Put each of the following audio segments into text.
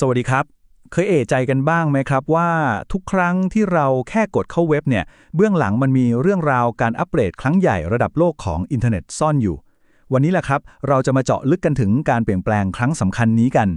สวัสดีครับ เคยเอะใจกันบ้างไหมครับว่าทุกครั้งที่เราแค่กดเข้าเว็บเนี่ย เบื้องหลังมันมีเรื่องราวการอัปเดตครั้งใหญ่ระดับโลกของอินเทอร์เน็ตซ่อนอยู่ วันนี้แหละครับ เราจะมาเจาะลึกกันถึงการเปลี่ยนแปลงครั้งสำคัญนี้กัน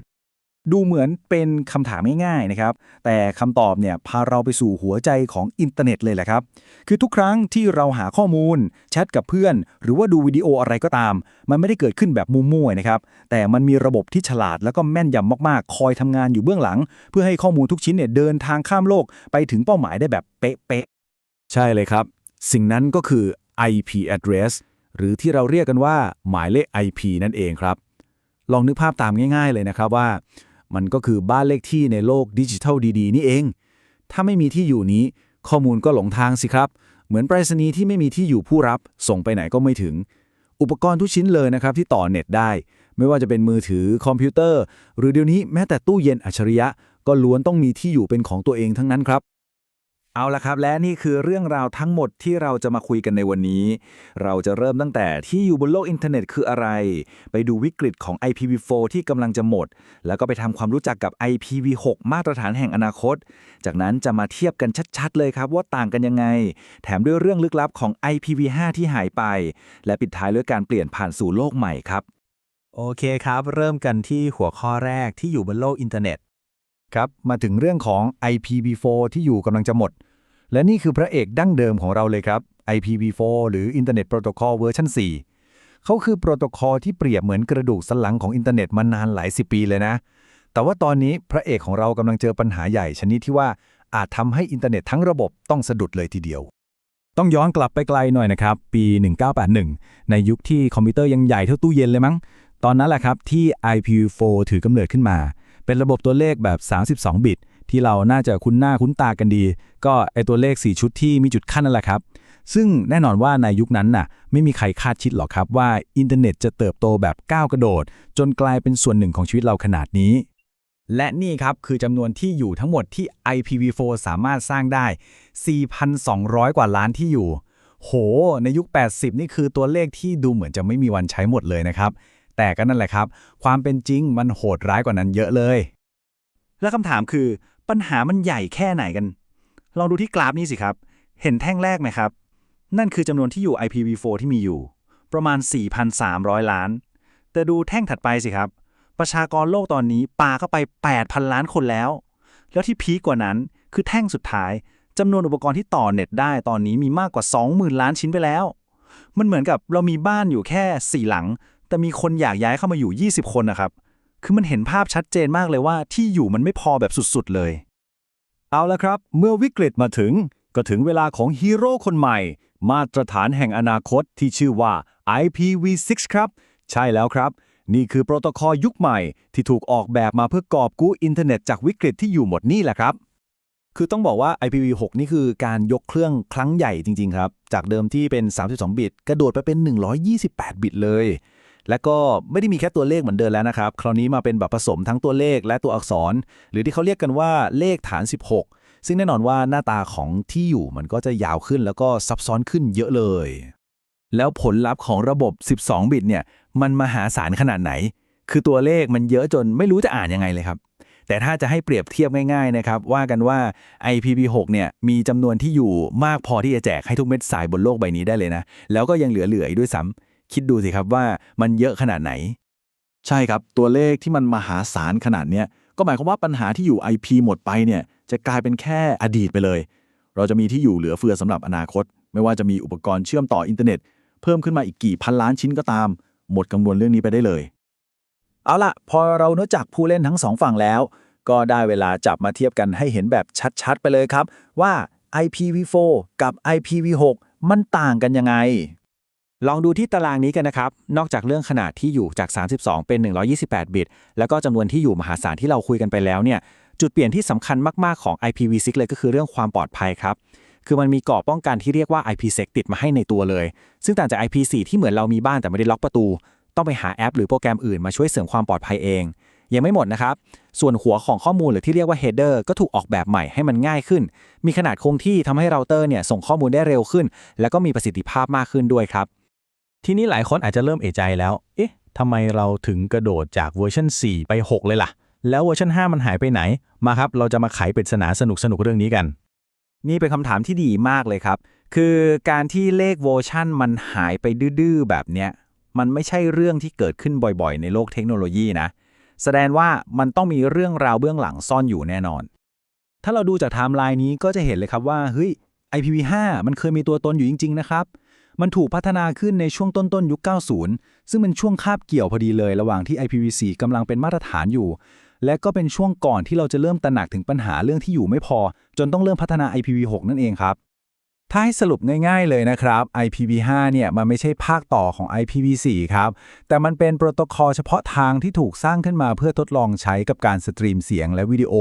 ดูเหมือนเป็นคำถามง่ายๆนะครับ แต่คำตอบเนี่ยพาเราไปสู่หัวใจของอินเทอร์เน็ตเลยแหละครับ คือทุกครั้งที่เราหาข้อมูล แชทกับเพื่อน หรือว่าดูวิดีโออะไรก็ตาม มันไม่ได้เกิดขึ้นแบบมั่วๆนะครับ แต่มันมีระบบที่ฉลาดแล้วก็แม่นยำมากๆ คอยทำงานอยู่เบื้องหลัง เพื่อให้ข้อมูลทุกชิ้นเนี่ยเดินทางข้ามโลกไปถึงเป้าหมายได้แบบเป๊ะๆ ใช่เลยครับ สิ่งนั้นก็คือ IP address หรือที่เราเรียกกันว่าหมายเลข IP นั่นเองครับ ลองนึกภาพตามง่าย ๆ เลยนะครับว่า มันก็คือบ้านเลขที่ในโลกดิจิทัลดีๆ นี่เอง ถ้าไม่มีที่อยู่นี้ ข้อมูลก็หลงทางสิครับ เหมือนไปรษณีย์ที่ไม่มีที่อยู่ผู้รับ ส่งไปไหนก็ไม่ถึง อุปกรณ์ทุกชิ้นเลยนะครับที่ต่อเน็ตได้ ไม่ว่าจะเป็นมือถือคอมพิวเตอร์ หรือเดี๋ยวนี้แม้แต่ตู้เย็นอัจฉริยะ ก็ล้วนต้องมีที่อยู่เป็นของตัวเองทั้งนั้นครับ เอาละครับ และนี่คือเรื่องราวทั้งหมดที่เราจะมาคุยกันในวันนี้ เราจะเริ่มตั้งแต่ที่อยู่บนโลกอินเทอร์เน็ตคืออะไร ไปดูวิกฤตของ IPv4 ที่กำลังจะหมด แล้วก็ไปทำความรู้จักกับ IPv6 มาตรฐานแห่งอนาคต จากนั้นจะมาเทียบกันชัดๆ เลยครับว่าต่างกันยังไง แถมด้วยเรื่องลึกลับของ IPv5 ที่หายไป และปิดท้ายด้วยการเปลี่ยนผ่านสู่โลกใหม่ครับ โอเคครับ เริ่มกันที่หัวข้อแรกที่อยู่บนโลกอินเทอร์เน็ต ครับมาถึงเรื่องของ IPv4 ที่อยู่กำลังจะหมด และนี่คือพระเอกดั้งเดิมของเราเลยครับ IPv4 หรือ Internet Protocol เวอร์ชัน4เขาคือโปรโตคอลที่เปรียบเหมือนกระดูกสันหลังของอินเทอร์เน็ตมานานหลายสิบปีเลยนะ แต่ว่าตอนนี้พระเอกของเรากำลังเจอปัญหาใหญ่ชนิดที่ว่าอาจทำให้อินเทอร์เน็ตทั้งระบบต้องสะดุดเลยทีเดียว ต้องย้อนกลับไปไกลหน่อยนะครับ ปี 1981 ในยุคที่คอมพิวเตอร์ยังใหญ่เท่าตู้เย็นเลยมั้ง ตอนนั้นแหละครับที่ IPv4 ถือกำเนิดขึ้นมา เป็นระบบตัวเลขแบบ 32 บิต ที่เราน่าจะคุ้นหน้าคุ้นตากันดี ก็ไอตัวเลข 4 ชุดที่มีจุดขั้นนั่นแหละครับ ซึ่งแน่นอนว่าในยุคนั้นน่ะไม่มีใครคาดคิดหรอกครับว่าอินเทอร์เน็ตจะเติบโตแบบก้าวกระโดด จนกลายเป็นส่วนหนึ่งของชีวิตเราขนาดนี้ และนี่ครับคือจำนวนที่อยู่ทั้งหมดที่ IPv4 สามารถสร้างได้ 4,200 กว่าล้านที่อยู่ โห ในยุค 80 นี่คือตัวเลขที่ดูเหมือนจะไม่มีวันใช้หมดเลยนะครับ แต่ก็นั่นแหละครับ ความเป็นจริงมันโหดร้ายกว่านั้นเยอะเลย แล้วคำถามคือปัญหามันใหญ่แค่ไหนกัน ลองดูที่กราฟนี้สิครับ เห็นแท่งแรกไหมครับ นั่นคือจำนวนที่อยู่ IPv4 ที่มีอยู่ ประมาณ 4,300 ล้าน แต่ดูแท่งถัดไปสิครับ ประชากรโลกตอนนี้ปาเข้าไป 8,000 ล้านคนแล้ว แล้วที่พีกว่านั้นคือแท่งสุดท้ายจำนวนอุปกรณ์ที่ต่อเน็ตได้ตอนนี้มีมากกว่า 20,000 ล้านชิ้นไปแล้ว มันเหมือนกับเรามีบ้านอยู่แค่ 4 หลัง แต่มีคนอยากย้ายเข้ามาอยู่ 20 คนนะครับ คือมันเห็นภาพชัดเจนมากเลยว่าที่อยู่มันไม่พอแบบสุดๆเลย เอาละครับ เมื่อวิกฤตมาถึงก็ถึงเวลาของฮีโร่คนใหม่ มาตรฐานแห่งอนาคตที่ชื่อว่า IPv6 ครับ ใช่แล้วครับ นี่คือโปรโตคอลยุคใหม่ ที่ถูกออกแบบมาเพื่อกอบกู้อินเทอร์เน็ตจากวิกฤตที่อยู่หมดนี่แหละครับ คือต้องบอกว่า IPv6 นี่คือการยกเครื่องครั้งใหญ่จริง ๆ ครับ จากเดิมที่เป็น 32 บิต กระโดดไปเป็น 128 บิตเลย และก็ไม่ได้มีแค่ตัวเลขเหมือนเดิมแล้วนะครับ คราวนี้มาเป็นแบบผสมทั้งตัวเลขและตัวอักษร หรือที่เขาเรียกกันว่าเลขฐาน 16 ซึ่งแน่นอนว่าหน้าตาของที่อยู่มันก็จะยาวขึ้นแล้วก็ซับซ้อนขึ้นเยอะเลย แล้วผลลัพธ์ของระบบ 12 บิตเนี่ยมันมหาศาลขนาดไหน คือตัวเลขมันเยอะจนไม่รู้จะอ่านยังไงเลยครับแต่ถ้าจะให้เปรียบเทียบง่ายๆนะครับ ว่ากันว่า IPv6 เนี่ยมีจำนวนที่อยู่มากพอที่จะแจกให้ทุกเม็ดสายบนโลกใบนี้ได้เลยนะ แล้วก็ยังเหลือๆอีกด้วยซ้ำ คิดดูสิครับว่ามันเยอะขนาดไหน ใช่ครับตัวเลขที่มันมหาศาลขนาดเนี้ยก็หมายความว่าปัญหาที่อยู่ IP หมดไปเนี่ยจะกลายเป็นแค่อดีตไปเลย เราจะมีที่อยู่เหลือเฟือสำหรับอนาคต ไม่ว่าจะมีอุปกรณ์เชื่อมต่ออินเทอร์เน็ต เพิ่มขึ้นมาอีกกี่พันล้านชิ้นก็ตาม หมดกังวลเรื่องนี้ไปได้เลย เอาล่ะ พอเรารู้จักผู้เล่นทั้งสองฝั่งแล้ว ก็ได้เวลาจับมาเทียบกันให้เห็นแบบชัดๆ ไปเลยครับ ว่า IPv4 กับ IPv6 มันต่างกันยังไง ลองดูที่ตารางนี้กันนะครับ นอกจากเรื่องขนาดที่อยู่จาก 32 เป็น 128 บิต แล้วก็จำนวนที่อยู่มหาศาลที่เราคุยกันไปแล้วเนี่ย จุดเปลี่ยนที่สำคัญมาก ๆ ของ IPv6 เลยก็คือเรื่องความปลอดภัยครับ คือมันมีกรอบป้องกันที่เรียกว่า IPsec ติดมาให้ในตัวเลย ซึ่งต่างจาก IP4 ที่เหมือนเรามีบ้านแต่ไม่ได้ล็อกประตู ต้องไปหาแอป หรือโปรแกรมอื่นมาช่วยเสริมความปลอดภัยเอง ยังไม่หมดนะครับ ส่วนหัวของข้อมูลหรือที่เรียกว่า header ก็ถูกออกแบบใหม่ให้มันง่ายขึ้น มีขนาดคงที่ทำให้เราเตอร์เนี่ยส่งข้อมูลได้เร็วขึ้น แล้วก็มีประสิทธิภาพมากขึ้นด้วยครับ ทีนี้หลายคนอาจจะเริ่มเอะใจแล้ว เอ๊ะทำไมเราถึงกระโดดจากเวอร์ชัน4 ไป 6 เลยล่ะ แล้วเวอร์ชัน5 มันหายไปไหน มาครับ เราจะมาไขปริศนาสนุกๆเรื่องนี้กัน นี่เป็นคำถามที่ดีมากเลยครับ คือการที่เลขเวอร์ชันมันหายไปดื้อๆแบบเนี้ย มันไม่ใช่เรื่องที่เกิดขึ้นบ่อยๆ ในโลกเทคโนโลยีนะ แสดงว่ามันต้องมีเรื่องราวเบื้องหลังซ่อนอยู่แน่นอน ถ้าเราดูจากไทม์ไลน์นี้ก็จะเห็นเลยครับว่า เฮ้ย IPv5 มันเคยมีตัวตนอยู่จริง ๆ นะครับ มันถูกพัฒนาขึ้นในช่วงต้นๆยุค 90 ซึ่งเป็นช่วงคาบเกี่ยวพอดีเลย ระหว่างที่ IPv4 กำลังเป็นมาตรฐานอยู่ และก็เป็นช่วงก่อนที่เราจะเริ่มตระหนักถึงปัญหาเรื่องที่อยู่ไม่พอ จนต้องเริ่มพัฒนา IPv6 นั่นเองครับ ถ้าให้สรุปง่ายๆเลยนะครับ IPv5 เนี่ยมันไม่ใช่ภาคต่อของ IPv4 ครับ แต่มันเป็นโปรโตคอลเฉพาะทางที่ถูกสร้างขึ้นมาเพื่อทดลองใช้กับการสตรีมเสียงและวิดีโอ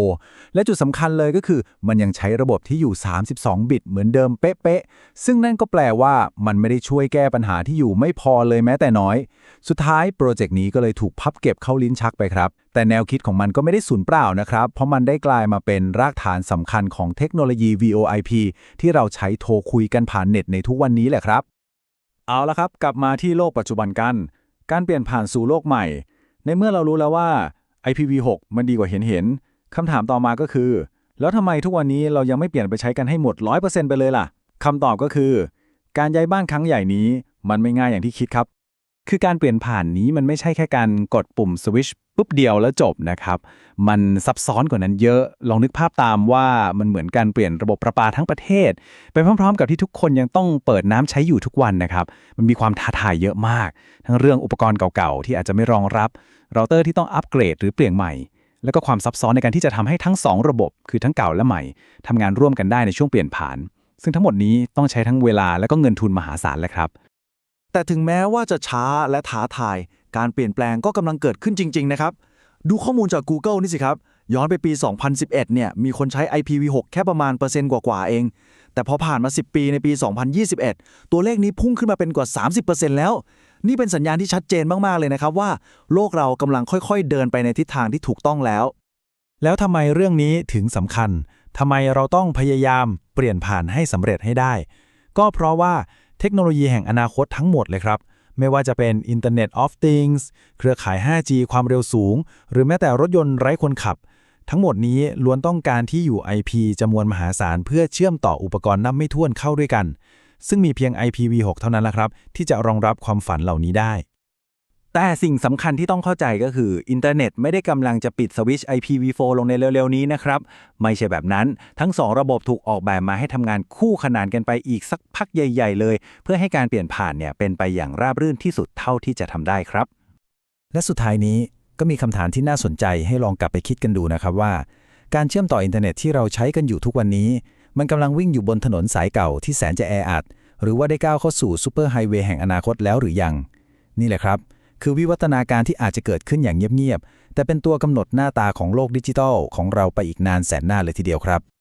และจุดสำคัญเลยก็คือ มันยังใช้ระบบที่อยู่ 32 บิตเหมือนเดิมเป๊ะๆ ซึ่งนั่นก็แปลว่ามันไม่ได้ช่วยแก้ปัญหาที่อยู่ไม่พอเลยแม้แต่น้อย สุดท้ายโปรเจกต์นี้ก็เลยถูกพับเก็บเข้าลิ้นชักไปครับ แต่แนวคิดของมันก็ไม่ได้สูญเปล่านะครับ เพราะมันได้กลายมาเป็นรากฐานสำคัญของเทคโนโลยี VoIP ที่เราใช้โทรคุยกันผ่านเน็ตในทุกวันนี้แหละครับ เอาละครับ กลับมาที่โลกปัจจุบันกัน การเปลี่ยนผ่านสู่โลกใหม่ ในเมื่อเรารู้แล้วว่า IPv6 มันดีกว่าเห็นเห็นๆคำถามต่อมาก็คือ แล้วทำไมทุกวันนี้เรายังไม่เปลี่ยนไปใช้กันให้หมด 100%ไปเลยล่ะคำตอบก็คือ การย้ายบ้านครั้งใหญ่นี้ มันไม่ง่ายอย่างที่คิดครับ คือการเปลี่ยนผ่านนี้มันไม่ใช่แค่การกดปุ่มสวิชปุ๊บเดียวแล้วจบนะครับ มันซับซ้อนกว่านั้นเยอะ ลองนึกภาพตามว่ามันเหมือนการเปลี่ยนระบบประปาทั้งประเทศ ไปพร้อมๆ กับที่ทุกคนยังต้องเปิดน้ำใช้อยู่ทุกวันนะครับ มันมีความท้าทายเยอะมาก ทั้งเรื่องอุปกรณ์เก่าๆ ที่อาจจะไม่รองรับเราเตอร์ที่ต้องอัปเกรดหรือเปลี่ยนใหม่ แล้วก็ความซับซ้อนในการที่จะทำให้ทั้งสองระบบ คือทั้งเก่าและใหม่ทำงานร่วมกันได้ในช่วงเปลี่ยนผ่าน ซึ่งทั้งหมดนี้ต้องใช้ทั้งเวลาและก็เงินทุนมหาศาลแหละครับ แต่ถึงแม้ว่าจะช้าและท้าทาย การเปลี่ยนแปลงก็กำลังเกิดขึ้นจริง ๆ นะครับ ดูข้อมูลจาก Google นี่สิครับ ย้อนไปปี 2011 เนี่ย มีคนใช้ IPv6 แค่ประมาณเปอร์เซ็นต์กว่าๆเอง แต่พอผ่านมา 10 ปีในปี 2021 ตัวเลขนี้พุ่งขึ้นมาเป็นกว่า 30%แล้ว นี่เป็นสัญญาณที่ชัดเจนมากๆเลยนะครับว่า โลกเรากำลังค่อยๆ เดินไปในทิศทางที่ถูกต้องแล้ว แล้วทำไมเรื่องนี้ถึงสำคัญทำไมเราต้องพยายามเปลี่ยนผ่านให้สำเร็จให้ได้ ก็เพราะว่า เทคโนโลยีแห่งอนาคตทั้งหมดเลยครับ ไม่ว่าจะเป็น Internet of Things เครือข่าย 5G ความเร็วสูง หรือแม้แต่รถยนต์ไร้คนขับ ทั้งหมดนี้ล้วนต้องการที่อยู่ IP จำนวนมหาศาล เพื่อเชื่อมต่ออุปกรณ์นับไม่ถ้วนเข้าด้วยกัน ซึ่งมีเพียง IPv6 เท่านั้นละครับ ที่จะรองรับความฝันเหล่านี้ได้ แต่สิ่งสำคัญที่ต้องเข้าใจก็คือ อินเทอร์เน็ตไม่ได้กำลังจะปิดสวิตช์ IPv4 ลงในเร็ว ๆ นี้นะครับ ไม่ใช่แบบนั้น ทั้ง 2 ระบบถูกออกแบบมาให้ทำงานคู่ขนานกันไปอีกสักพักใหญ่ ๆ เลย เพื่อให้การเปลี่ยนผ่านเนี่ยเป็นไปอย่างราบรื่นที่สุดเท่าที่จะทำได้ครับ และสุดท้ายนี้ก็มีคำถามที่น่าสนใจให้ลองกลับไปคิดกันดูนะครับว่า การเชื่อมต่ออินเทอร์เน็ตที่เราใช้กันอยู่ทุกวันนี้ มันกำลังวิ่งอยู่บนถนนสายเก่าที่แสนจะแออัดหรือว่าได้ก้าวเข้าสู่ซูเปอร์ไฮเวย์แห่งอนาคตแล้วหรือยัง นี่แหละครับ คือวิวัฒนาการที่อาจจะเกิดขึ้นอย่างเงียบๆ แต่เป็นตัวกำหนดหน้าตาของโลกดิจิทัลของเราไปอีกนานแสนหน้าเลยทีเดียวครับ